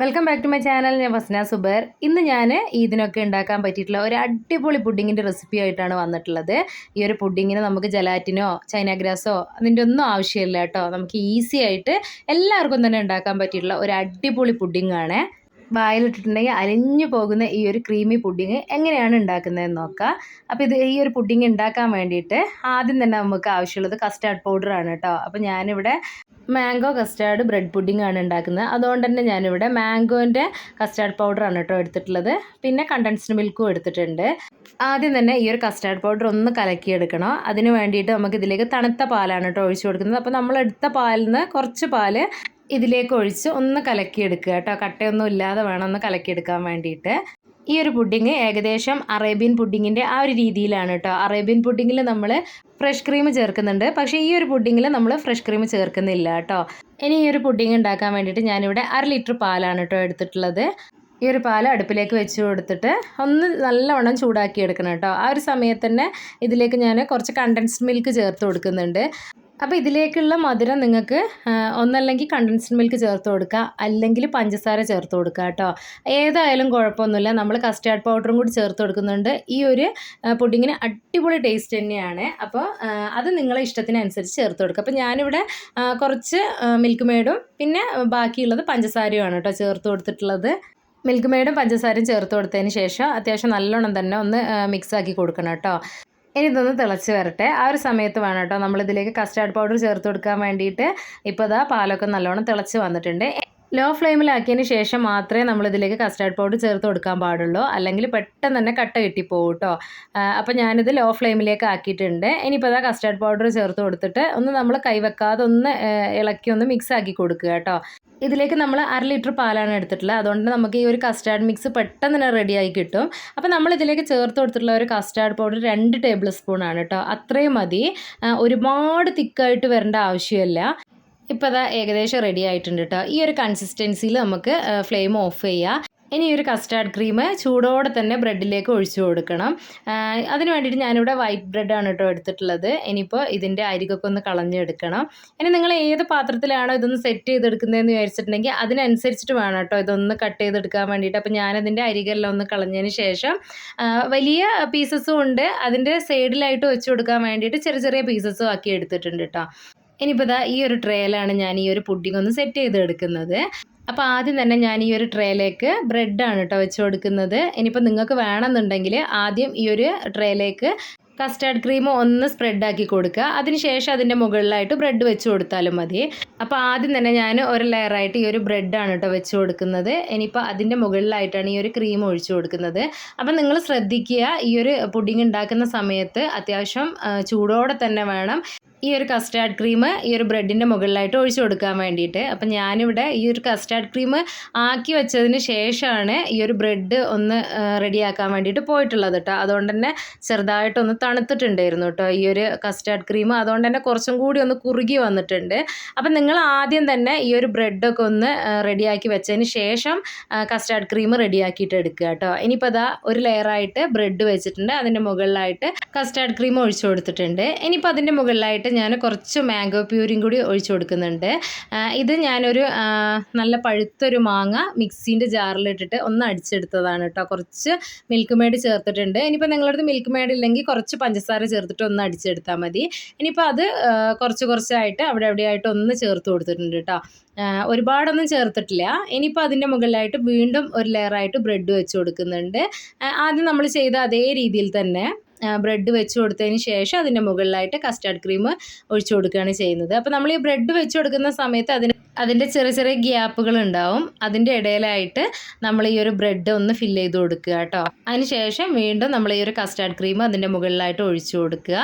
Welcome back to my channel ഞാൻ വസ്ന സുബർ. ഇന്ന് ഞാൻ ഇതിനൊക്കെ ഉണ്ടാക്കാൻ പറ്റിയിട്ടുള്ള ഒരു അടിപൊളി പുഡിങ്ങിന്റെ റെസിപ്പി ആയിട്ടാണ് വന്നിട്ടുള്ളത്. ഈ ഒരു പുഡിങ്ങിന് നമുക്ക് ജലാറ്റിനോ ചൈന ഗ്രാസോ അതിന്റെ ഒന്നും ആവശ്യമില്ല കേട്ടോ. നമുക്ക് ഈസി ആയിട്ട് എല്ലാവർക്കും തന്നെ ഉണ്ടാക്കാൻ പറ്റിയിട്ടുള്ള ഒരു അടിപൊളി പുഡിങ്ങാണ്. വായിലിട്ടിട്ടുണ്ടെങ്കിൽ അലിഞ്ഞു പോകുന്ന ഈ ഒരു ക്രീമി പുഡിങ് എങ്ങനെയാണ് ഉണ്ടാക്കുന്നതെന്ന് നോക്കാം. അപ്പോൾ ഇത് ഈ ഒരു പുഡിങ് ഉണ്ടാക്കാൻ വേണ്ടിയിട്ട് ആദ്യം തന്നെ നമുക്ക് ആവശ്യമുള്ളത് കസ്റ്റാർഡ് പൗഡർ ആണ് കേട്ടോ. അപ്പോൾ ഞാനിവിടെ മാംഗോ കസ്റ്റാർഡ് ബ്രെഡ് പുഡിംഗ് ആണ് ഉണ്ടാക്കുന്നത്. അതുകൊണ്ട് തന്നെ ഞാനിവിടെ മാംഗോന്റെ കസ്റ്റാർഡ് പൗഡർ ആണ് കേട്ടോ എടുത്തിട്ടുള്ളത്. പിന്നെ കണ്ടൻസ്ഡ് മിൽക്കും എടുത്തിട്ടുണ്ട്. ആദ്യം തന്നെ ഈ ഒരു കസ്റ്റാർഡ് പൗഡർ ഒന്ന് കലക്കിയെടുക്കണം. അതിന് വേണ്ടിയിട്ട് നമുക്ക് ഇതിലേക്ക് തണുത്ത പാലാണ് കേട്ടോ ഒഴിച്ചു കൊടുക്കുന്നത്. അപ്പോൾ നമ്മൾ എടുത്ത പാലിൽ നിന്ന് കുറച്ച് പാൽ ഇതിലേക്ക് ഒഴിച്ച് ഒന്ന് കലക്കിയെടുക്കുക കേട്ടോ. കട്ടയൊന്നും ഇല്ലാതെ വേണം ഒന്ന് കലക്കിയെടുക്കാൻ വേണ്ടിയിട്ട്. ഈ ഒരു പുഡിങ് ഏകദേശം അറേബ്യൻ പുഡിങ്ങിന്റെ ആ ഒരു രീതിയിലാണ് കേട്ടോ. അറേബ്യൻ പുഡിങ്ങിൽ നമ്മൾ ഫ്രഷ് ക്രീം ചേർക്കുന്നുണ്ട്. പക്ഷേ ഈ ഒരു പുഡിങ്ങിൽ നമ്മൾ ഫ്രഷ് ക്രീം ചേർക്കുന്നില്ല കേട്ടോ. ഇനി ഈ ഒരു പുഡിങ് ഉണ്ടാക്കാൻ വേണ്ടിയിട്ട് ഞാനിവിടെ അര ലിറ്റർ പാലാണ് കേട്ടോ എടുത്തിട്ടുള്ളത്. ഈ ഒരു പാൽ അടുപ്പിലേക്ക് വെച്ച് കൊടുത്തിട്ട് ഒന്ന് നല്ലവണ്ണം ചൂടാക്കി എടുക്കണം കേട്ടോ. ആ ഒരു സമയത്ത് തന്നെ ഇതിലേക്ക് ഞാൻ കുറച്ച് കണ്ടൻസ്ഡ് മിൽക്ക് ചേർത്ത് കൊടുക്കുന്നുണ്ട്. അപ്പോൾ ഇതിലേക്കുള്ള മധുരം നിങ്ങൾക്ക് ഒന്നല്ലെങ്കിൽ കണ്ടൻസ്ഡ് മിൽക്ക് ചേർത്ത് കൊടുക്കുക അല്ലെങ്കിൽ പഞ്ചസാര ചേർത്ത് കൊടുക്കുക കേട്ടോ. ഏതായാലും കുഴപ്പമൊന്നുമില്ല. നമ്മൾ കസ്റ്റാർഡ് പൗഡറും കൂടി ചേർത്ത് കൊടുക്കുന്നുണ്ട്. ഈ ഒരു പുഡിങ്ങിന് അടിപൊളി ടേസ്റ്റ് തന്നെയാണ്. അപ്പോൾ അത് നിങ്ങളെ ഇഷ്ടത്തിനനുസരിച്ച് ചേർത്ത് കൊടുക്കുക. അപ്പോൾ ഞാനിവിടെ കുറച്ച് മിൽക്ക് മേഡും പിന്നെ ബാക്കിയുള്ളത് പഞ്ചസാരയുമാണ് കേട്ടോ ചേർത്ത് കൊടുത്തിട്ടുള്ളത്. മിൽക്ക് മെയ്ഡും പഞ്ചസാരയും ചേർത്ത് കൊടുത്തതിന് ശേഷം അത്യാവശ്യം നല്ലോണം തന്നെ ഒന്ന് മിക്സാക്കി കൊടുക്കണം കേട്ടോ. ഇനി ഇതൊന്ന് തിളച്ച് വരട്ടെ. ആ ഒരു സമയത്ത് വേണം കേട്ടോ. നമ്മളിതിലേക്ക് കസ്റ്റാർഡ് പൗഡർ ചേർത്ത് കൊടുക്കാൻ വേണ്ടിയിട്ട് ഇപ്പോൾ ഇതാ പാലൊക്കെ നല്ലോണം തിളച്ച് വന്നിട്ടുണ്ട്. ലോ ഫ്ലെയിമിലാക്കിയതിന് ശേഷം മാത്രമേ നമ്മളിതിലേക്ക് കസ്റ്റാർഡ് പൗഡർ ചേർത്ത് കൊടുക്കാൻ പാടുള്ളൂ. അല്ലെങ്കിൽ പെട്ടെന്ന് തന്നെ കട്ട കിട്ടിപ്പോകും കേട്ടോ. അപ്പോൾ ഞാനിത് ലോ ഫ്ലെയിമിലേക്ക് ആക്കിയിട്ടുണ്ട്. ഇനിയിപ്പോൾ അതാ കസ്റ്റാർഡ് പൗഡർ ചേർത്ത് കൊടുത്തിട്ട് ഒന്ന് നമ്മൾ കൈവെക്കാതെ ഒന്ന് ഇളക്കി ഒന്ന് മിക്സ് ആക്കി കൊടുക്കുക കേട്ടോ. ഇതിലേക്ക് നമ്മൾ അര ലിറ്റർ പാലാണ് എടുത്തിട്ടുള്ളത്. അതുകൊണ്ട് നമുക്ക് ഈ ഒരു കസ്റ്റാർഡ് മിക്സ് പെട്ടെന്ന് തന്നെ റെഡിയായി കിട്ടും. അപ്പോൾ നമ്മൾ ഇതിലേക്ക് ചേർത്ത് കൊടുത്തിട്ടുള്ള ഒരു കസ്റ്റാർഡ് പൗഡർ രണ്ട് ടേബിൾ സ്പൂൺ ആണ് കേട്ടോ. അത്രയും മതി. ഒരുപാട് തിക്കായിട്ട് വരേണ്ട ആവശ്യമില്ല. ഇപ്പോൾ അതാ ഏകദേശം റെഡി ആയിട്ടുണ്ട് കേട്ടോ. ഈ ഒരു കൺസിസ്റ്റൻസിയിൽ നമുക്ക് ഫ്ലെയിം ഓഫ് ചെയ്യാം. ഇനി ഒരു കസ്റ്റാർഡ് ക്രീം ചൂടോടെ തന്നെ ബ്രെഡിലേക്ക് ഒഴിച്ചു കൊടുക്കണം. അതിന് വേണ്ടിയിട്ട് ഞാനിവിടെ വൈറ്റ് ബ്രെഡാണ് കേട്ടോ എടുത്തിട്ടുള്ളത്. ഇനിയിപ്പോൾ ഇതിന്റെ അരികൊക്കെ ഒന്ന് കളഞ്ഞെടുക്കണം. ഇനി നിങ്ങൾ ഏത് പാത്രത്തിലാണോ ഇതൊന്ന് സെറ്റ് ചെയ്തെടുക്കുന്നതെന്ന് വിചാരിച്ചിട്ടുണ്ടെങ്കിൽ അതിനനുസരിച്ചിട്ട് വേണം കേട്ടോ ഇതൊന്ന് കട്ട് ചെയ്തെടുക്കാൻ വേണ്ടിയിട്ട്. അപ്പോൾ ഞാനതിന്റെ അരികെല്ലാം ഒന്ന് കളഞ്ഞതിന് ശേഷം വലിയ പീസസും ഉണ്ട്. അതിന്റെ സൈഡിലായിട്ട് വെച്ച് കൊടുക്കാൻ വേണ്ടിയിട്ട് ചെറിയ ചെറിയ പീസസും ആക്കി എടുത്തിട്ടുണ്ട് കേട്ടോ. ഇനിയിപ്പോൾ ഇതാ ഈ ഒരു ട്രേയിലാണ് ഞാൻ ഈ ഒരു പുഡിംഗ് ഒന്ന് സെറ്റ് ചെയ്തെടുക്കുന്നത്. അപ്പോൾ ആദ്യം തന്നെ ഞാൻ ഈ ഒരു ട്രേയിലേക്ക് ബ്രെഡാണ് കേട്ടോ വെച്ച് കൊടുക്കുന്നത്. ഇനിയിപ്പോൾ നിങ്ങൾക്ക് വേണമെന്നുണ്ടെങ്കിൽ ആദ്യം ഈ ഒരു ട്രേയിലേക്ക് കസ്റ്റാർഡ് ക്രീം ഒന്ന് സ്പ്രെഡാക്കി കൊടുക്കുക. അതിനുശേഷം അതിന്റെ മുകളിലായിട്ട് ബ്രെഡ് വെച്ച് കൊടുത്താലും മതി. അപ്പോൾ ആദ്യം തന്നെ ഞാൻ ഒരു ലെയറായിട്ട് ഈ ഒരു ബ്രെഡാണ് കേട്ടോ വെച്ച് കൊടുക്കുന്നത്. ഇനിയിപ്പോൾ അതിന്റെ മുകളിലായിട്ടാണ് ഈ ഒരു ക്രീം ഒഴിച്ചു കൊടുക്കുന്നത്. അപ്പോൾ നിങ്ങൾ ശ്രദ്ധിക്കുക ഈ ഒരു പുഡിംഗ് ഉണ്ടാക്കുന്ന സമയത്ത് അത്യാവശ്യം ചൂടോടെ തന്നെ വേണം. ഈ ഒരു കസ്റ്റാർഡ് ക്രീം ഈ ഒരു ബ്രെഡിന്റെ മുകളിലായിട്ട് ഒഴിച്ചു കൊടുക്കാൻ വേണ്ടിയിട്ട്. അപ്പം ഞാനിവിടെ ഈ ഒരു കസ്റ്റാർഡ് ക്രീം ആക്കി വെച്ചതിന് ശേഷമാണ് ഈ ഒരു ബ്രെഡ് ഒന്ന് റെഡിയാക്കാൻ വേണ്ടിയിട്ട് പോയിട്ടുള്ളത് കേട്ടോ അതുകൊണ്ട് തന്നെ ചെറുതായിട്ടൊന്ന് തണുത്തിട്ടുണ്ടായിരുന്നു കേട്ടോ ഈ ഒരു കസ്റ്റാർഡ് ക്രീം അതുകൊണ്ട് തന്നെ കുറച്ചും കൂടി ഒന്ന് കുറുകി വന്നിട്ടുണ്ട്. അപ്പം നിങ്ങൾ ആദ്യം തന്നെ ഈ ഒരു ബ്രെഡൊക്കെ ഒന്ന് റെഡിയാക്കി വെച്ചതിന് ശേഷം കസ്റ്റാർഡ് ക്രീം റെഡിയാക്കിയിട്ട് എടുക്കുക കേട്ടോ ഇനിയിപ്പോൾ അതാ ഒരു ലെയറായിട്ട് ബ്രെഡ് വെച്ചിട്ടുണ്ട്. അതിന്റെ മുകളിലായിട്ട് കസ്റ്റാർഡ് ക്രീം ഒഴിച്ചു കൊടുത്തിട്ടുണ്ട്. ഇനിയിപ്പോൾ അതിന്റെ മുകളിലായിട്ട് ഞാൻ കുറച്ച് മാംഗോ പ്യൂരിയും കൂടി ഒഴിച്ചു കൊടുക്കുന്നുണ്ട്. ഇത് ഞാനൊരു നല്ല പഴുത്തൊരു മാങ്ങ മിക്സീന്റെ ജാറിലിട്ടിട്ട് ഒന്ന് അടിച്ചെടുത്തതാണ് കേട്ടോ കുറച്ച് മിൽക്ക് മേഡ് ചേർത്തിട്ടുണ്ട്. ഇനിയിപ്പോൾ നിങ്ങളടുത്ത് മിൽക്ക് മേഡ് ഇല്ലെങ്കിൽ കുറച്ച് പഞ്ചസാര ചേർത്തിട്ട് ഒന്ന് അടിച്ചെടുത്താൽ മതി. ഇനിയിപ്പോൾ അത് കുറച്ച് കുറച്ചായിട്ട് അവിടെ എവിടെയായിട്ട് ഒന്ന് ചേർത്ത് കൊടുത്തിട്ടുണ്ട് കേട്ടോ ഒരുപാടൊന്നും ചേർത്തിട്ടില്ല. ഇനിയിപ്പോൾ അതിന്റെ മുകളിലായിട്ട് വീണ്ടും ഒരു ലെയറായിട്ട് ബ്രെഡ് വെച്ച് കൊടുക്കുന്നുണ്ട്. ആദ്യം നമ്മൾ ചെയ്ത അതേ രീതിയിൽ തന്നെ ബ്രെഡ് വെച്ച് കൊടുത്തതിന് ശേഷം അതിന്റെ മുകളിലായിട്ട് കസ്റ്റാർഡ് ക്രീം ഒഴിച്ചു കൊടുക്കുകയാണ് ചെയ്യുന്നത്. അപ്പോൾ നമ്മൾ ഈ ബ്രെഡ് വെച്ച് കൊടുക്കുന്ന സമയത്ത് അതിന് അതിന്റെ ചെറിയ ചെറിയ ഗ്യാപ്പുകൾ ഉണ്ടാവും. അതിന്റെ ഇടയിലായിട്ട് നമ്മൾ ഈ ഒരു ബ്രെഡ് ഒന്ന് ഫില്ല് ചെയ്ത് കൊടുക്കുക കേട്ടോ. അതിനുശേഷം വീണ്ടും നമ്മൾ ഈ ഒരു കസ്റ്റാർഡ് ക്രീം അതിന്റെ മുകളിലായിട്ട് ഒഴിച്ചു കൊടുക്കുക.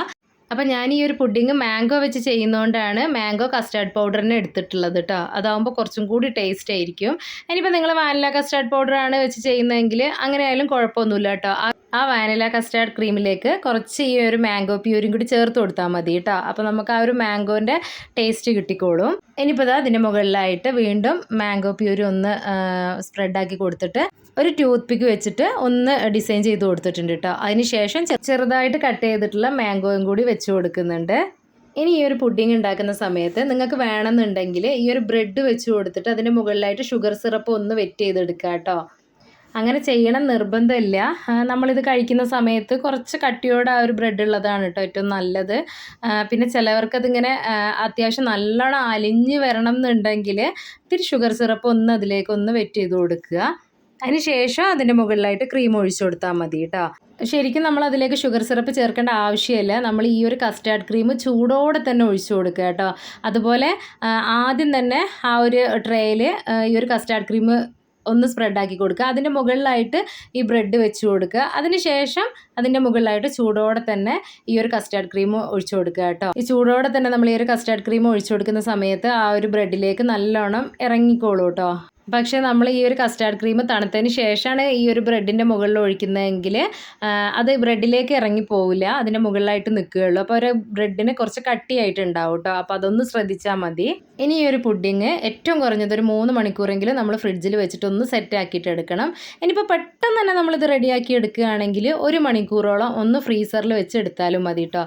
അപ്പം ഞാൻ ഈ ഒരു പുഡിങ് മാംഗോ വെച്ച് ചെയ്യുന്നതുകൊണ്ടാണ് മാംഗോ കസ്റ്റാർഡ് പൗഡറിനെ എടുത്തിട്ടുള്ളത് കേട്ടോ. അതാകുമ്പോൾ കുറച്ചും കൂടി ടേസ്റ്റ് ആയിരിക്കും. ഇനിയിപ്പോൾ നിങ്ങൾ വാനില കസ്റ്റാർഡ് പൗഡറാണ് വെച്ച് ചെയ്യുന്നതെങ്കിൽ അങ്ങനെ ആയാലും കുഴപ്പമൊന്നുമില്ല കേട്ടോ. ആ വാനില കസ്റ്റാർഡ് ക്രീമിലേക്ക് കുറച്ച് ഈ ഒരു മാംഗോ പ്യൂരും കൂടി ചേർത്ത് കൊടുത്താൽ മതി കേട്ടോ അപ്പോൾ നമുക്ക് ആ ഒരു മാംഗോന്റെ ടേസ്റ്റ് കിട്ടിക്കോളും. ഇനിയിപ്പോൾ ഇതാ അതിന്റെ മുകളിലായിട്ട് വീണ്ടും മാംഗോ പ്യൂരി ഒന്ന് സ്പ്രെഡാക്കി കൊടുത്തിട്ട് ഒരു ടൂത്ത് പിക്ക് വെച്ചിട്ട് ഒന്ന് ഡിസൈൻ ചെയ്ത് കൊടുത്തിട്ടുണ്ട് കേട്ടോ അതിന് ശേഷം ചെറുതായിട്ട് കട്ട് ചെയ്തിട്ടുള്ള മാംഗോയും കൂടി വെച്ച് കൊടുക്കുന്നുണ്ട്. ഇനി ഈ ഒരു പുഡിംഗ് ഉണ്ടാക്കുന്ന സമയത്ത് നിങ്ങൾക്ക് വേണമെന്നുണ്ടെങ്കിൽ ഈ ഒരു ബ്രെഡ് വെച്ച് കൊടുത്തിട്ട് അതിന്റെ മുകളിലായിട്ട് ഷുഗർ സിറപ്പ് ഒന്ന് വെറ്റ് ചെയ്തെടുക്കുക കേട്ടോ അങ്ങനെ ചെയ്യണം നിർബന്ധമില്ല. നമ്മളിത് കഴിക്കുന്ന സമയത്ത് കുറച്ച് കട്ടിയോടെ ആ ഒരു ബ്രെഡ് ഉള്ളതാണ് കേട്ടോ ഏറ്റവും നല്ലത്. പിന്നെ ചിലവർക്ക് അതിങ്ങനെ അത്യാവശ്യം നല്ലോണം അലിഞ്ഞ് വരണം എന്നുണ്ടെങ്കിൽ ഇത്തിരി ഷുഗർ സിറപ്പ് ഒന്ന് അതിലേക്ക് ഒന്ന് വെറ്റ് ചെയ്ത് കൊടുക്കുക. അതിന് ശേഷം അതിന്റെ മുകളിലായിട്ട് ക്രീം ഒഴിച്ചു കൊടുത്താൽ മതി കേട്ടോ. ശരിക്കും നമ്മൾ അതിലേക്ക് ഷുഗർ സിറപ്പ് ചേർക്കേണ്ട ആവശ്യമില്ല. നമ്മൾ ഈ ഒരു കസ്റ്റാർഡ് ക്രീം ചൂടോടെ തന്നെ ഒഴിച്ചു കൊടുക്കുക കേട്ടോ. അതുപോലെ ആദ്യം തന്നെ ആ ഒരു ട്രേയിൽ ഈ ഒരു കസ്റ്റാർഡ് ക്രീം ഒന്ന് സ്പ്രെഡാക്കി കൊടുക്കുക. അതിന്റെ മുകളിലായിട്ട് ഈ ബ്രെഡ് വെച്ച് കൊടുക്കുക. അതിന് ശേഷം അതിന്റെ മുകളിലായിട്ട് ചൂടോടെ തന്നെ ഈ ഒരു കസ്റ്റാർഡ് ക്രീം ഒഴിച്ചു കൊടുക്കുക കേട്ടോ. ഈ ചൂടോടെ തന്നെ നമ്മൾ ഈ ഒരു കസ്റ്റാർഡ് ക്രീം ഒഴിച്ചു കൊടുക്കുന്ന സമയത്ത് ആ ഒരു ബ്രെഡിലേക്ക് നല്ലോണം ഇറങ്ങിക്കോളൂ കേട്ടോ. പക്ഷേ നമ്മൾ ഈ ഒരു കസ്റ്റാർഡ് ക്രീം തണുത്തതിന് ശേഷമാണ് ഈ ഒരു ബ്രെഡിന്റെ മുകളിൽ ഒഴിക്കുന്നതെങ്കിൽ അത് ബ്രെഡിലേക്ക് ഇറങ്ങി പോവില്ല അതിന്റെ മുകളിലായിട്ട് നിൽക്കുകയുള്ളൂ. അപ്പോൾ ഒരു ബ്രെഡിന് കുറച്ച് കട്ടിയായിട്ട് ഉണ്ടാവും കേട്ടോ. അപ്പോൾ അതൊന്ന് ശ്രദ്ധിച്ചാൽ മതി. ഇനി ഈ ഒരു പുഡിങ് ഏറ്റവും കുറഞ്ഞത് ഒരു മൂന്ന് മണിക്കൂറെങ്കിലും നമ്മൾ ഫ്രിഡ്ജിൽ വെച്ചിട്ട് ഒന്ന് സെറ്റ് ആക്കിയിട്ട് എടുക്കണം. ഇനിയിപ്പോൾ പെട്ടെന്ന് തന്നെ നമ്മളിത് റെഡിയാക്കി എടുക്കുകയാണെങ്കിൽ ഒരു മണിക്കൂറോളം ഒന്ന് ഫ്രീസറിൽ വെച്ച് എടുത്താലും മതി കേട്ടോ.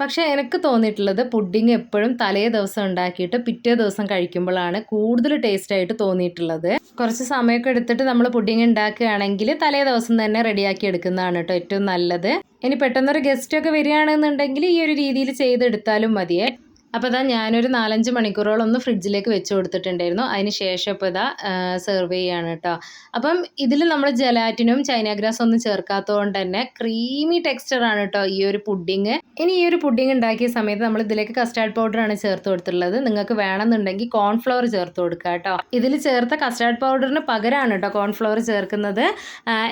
പക്ഷേ എനിക്ക് തോന്നിയിട്ടുള്ളത് പുഡിങ് എപ്പോഴും തലേ ദിവസം ഉണ്ടാക്കിയിട്ട് പിറ്റേ ദിവസം കഴിക്കുമ്പോഴാണ് കൂടുതൽ ടേസ്റ്റ് ആയിട്ട് തോന്നിയിട്ടുള്ളത്. കുറച്ച് സമയമൊക്കെ എടുത്തിട്ട് നമ്മൾ പുഡിങ് ഉണ്ടാക്കുകയാണെങ്കിൽ തലേ ദിവസം തന്നെ റെഡിയാക്കി എടുക്കുന്നതാണ് കേട്ടോ ഏറ്റവും നല്ലത്. ഇനി പെട്ടെന്നൊരു ഗസ്റ്റൊക്കെ വരികയാണെന്നുണ്ടെങ്കിൽ ഈ ഒരു രീതിയിൽ ചെയ്തെടുത്താലും മതിയേ. അപ്പോൾ ഇതാ ഞാനൊരു നാലഞ്ച് മണിക്കൂറോളം ഒന്ന് ഫ്രിഡ്ജിലേക്ക് വെച്ച് കൊടുത്തിട്ടുണ്ടായിരുന്നു. അതിന് ശേഷം ഇപ്പോൾ ഇതാ സെർവ് ചെയ്യാണ് കേട്ടോ അപ്പം ഇതിൽ നമ്മൾ ജലാറ്റിനും ചൈന ഗ്രാസ് ഒന്നും ചേർക്കാത്തതുകൊണ്ട് തന്നെ ക്രീമി ടെക്സ്ചറാണ് കേട്ടോ ഈ ഒരു പുഡിങ് ഇനി ഈ ഒരു പുഡിങ് ഉണ്ടാക്കിയ സമയത്ത് നമ്മൾ ഇതിലേക്ക് കസ്റ്റാർഡ് പൗഡറാണ് ചേർത്ത് കൊടുത്തിട്ടുള്ളത്. നിങ്ങൾക്ക് വേണമെന്നുണ്ടെങ്കിൽ കോൺഫ്ലവർ ചേർത്ത് കൊടുക്കുക കേട്ടോ ഇതിൽ ചേർത്ത കസ്റ്റാർഡ് പൗഡറിന് പകരമാണ് കേട്ടോ കോൺഫ്ലവർ ചേർക്കുന്നത്.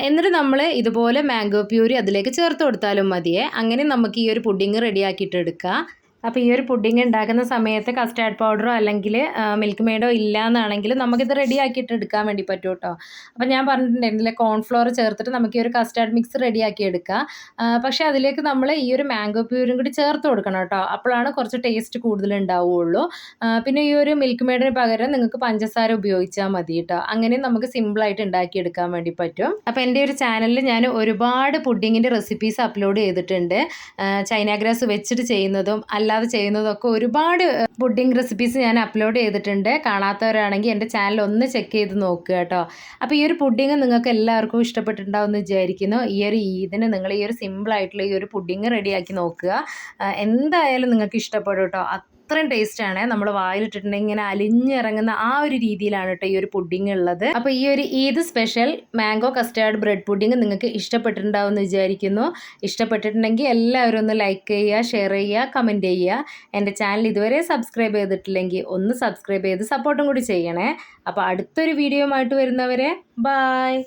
എന്നിട്ട് നമ്മൾ ഇതുപോലെ മാംഗോ പ്യൂരി അതിലേക്ക് ചേർത്ത് കൊടുത്താലും മതിയേ. അങ്ങനെ നമുക്ക് ഈ ഒരു പുഡിങ് റെഡിയാക്കിയിട്ട് എടുക്കാം. അപ്പോൾ ഈ ഒരു പുഡിങ് ഉണ്ടാക്കുന്ന സമയത്ത് കസ്റ്റാർഡ് പൗഡറോ അല്ലെങ്കിൽ മിൽക്ക് മെയ്ഡോ ഇല്ല എന്നാണെങ്കിൽ നമുക്കിത് റെഡി ആക്കിയിട്ട് എടുക്കാൻ വേണ്ടി പറ്റും കേട്ടോ അപ്പോൾ ഞാൻ പറഞ്ഞിട്ടുണ്ടായിരുന്നില്ല കോൺഫ്ലോർ ചേർത്തിട്ട് നമുക്ക് ഈ ഒരു കസ്റ്റാർഡ് മിക്സ് റെഡി ആക്കി എടുക്കാം. പക്ഷേ അതിലേക്ക് നമ്മൾ ഈ ഒരു മാംഗോ പ്യൂരും കൂടി ചേർത്ത് കൊടുക്കണം കേട്ടോ അപ്പോഴാണ് കുറച്ച് ടേസ്റ്റ് കൂടുതൽ ഉണ്ടാവുകയുള്ളൂ പിന്നെ ഈ ഒരു മിൽക്ക് മെയ്ഡിന് പകരം നിങ്ങൾക്ക് പഞ്ചസാര ഉപയോഗിച്ചാൽ മതി കേട്ടോ അങ്ങനെ നമുക്ക് സിമ്പിളായിട്ട് ഉണ്ടാക്കിയെടുക്കാൻ വേണ്ടി പറ്റും. അപ്പോൾ എന്റെ ഒരു ചാനലിൽ ഞാൻ ഒരുപാട് പുഡിങ്ങിന്റെ റെസിപ്പീസ് അപ്ലോഡ് ചെയ്തിട്ടുണ്ട്. ചൈന ഗ്രാസ് വെച്ചിട്ട് ചെയ്യുന്നതും അല്ലാതെ ചെയ്യുന്നതൊക്കെ ഒരുപാട് പുഡിംഗ് റെസിപ്പീസ് ഞാൻ അപ്ലോഡ് ചെയ്തിട്ടുണ്ട്. കാണാത്തവരാണെങ്കിൽ എന്റെ ചാനൽ ഒന്ന് ചെക്ക് ചെയ്ത് നോക്കുക കേട്ടോ. അപ്പോൾ ഈ ഒരു പുഡിങ് നിങ്ങൾക്ക് എല്ലാവർക്കും ഇഷ്ടപ്പെട്ടിട്ടുണ്ടാവും എന്ന് വിചാരിക്കുന്നു. ഈ ഒരു ഈദിന് നിങ്ങൾ ഈ ഒരു സിമ്പിളായിട്ടുള്ള ഈ ഒരു പുഡിങ് റെഡിയാക്കി നോക്കുക. എന്തായാലും നിങ്ങൾക്ക് ഇഷ്ടപ്പെടും കേട്ടോ. അത്രയും ആണ്. നമ്മൾ വായിലിട്ടിട്ടുണ്ടെങ്കിൽ ഇങ്ങനെ അലിഞ്ഞിറങ്ങുന്ന ആ ഒരു രീതിയിലാണ് കേട്ടോ ഈ ഒരു പുഡിംഗ് ഉള്ളത്. അപ്പോൾ ഈ ഒരു Eid special mango custard bread pudding നിങ്ങൾക്ക് ഇഷ്ടപ്പെട്ടിട്ടുണ്ടാവും എന്ന് വിചാരിക്കുന്നു. ഇഷ്ടപ്പെട്ടിട്ടുണ്ടെങ്കിൽ എല്ലാവരും ഒന്ന് ലൈക്ക് ചെയ്യുക ഷെയർ ചെയ്യുക കമന്റ് ചെയ്യുക. എന്റെ ചാനൽ ഇതുവരെ സബ്സ്ക്രൈബ് ചെയ്തിട്ടില്ലെങ്കിൽ ഒന്ന് സബ്സ്ക്രൈബ് ചെയ്ത് സപ്പോർട്ടും കൂടി ചെയ്യണേ. അപ്പോൾ അടുത്തൊരു വീഡിയോ ആയിട്ട് വരുന്നവരെ ബായ്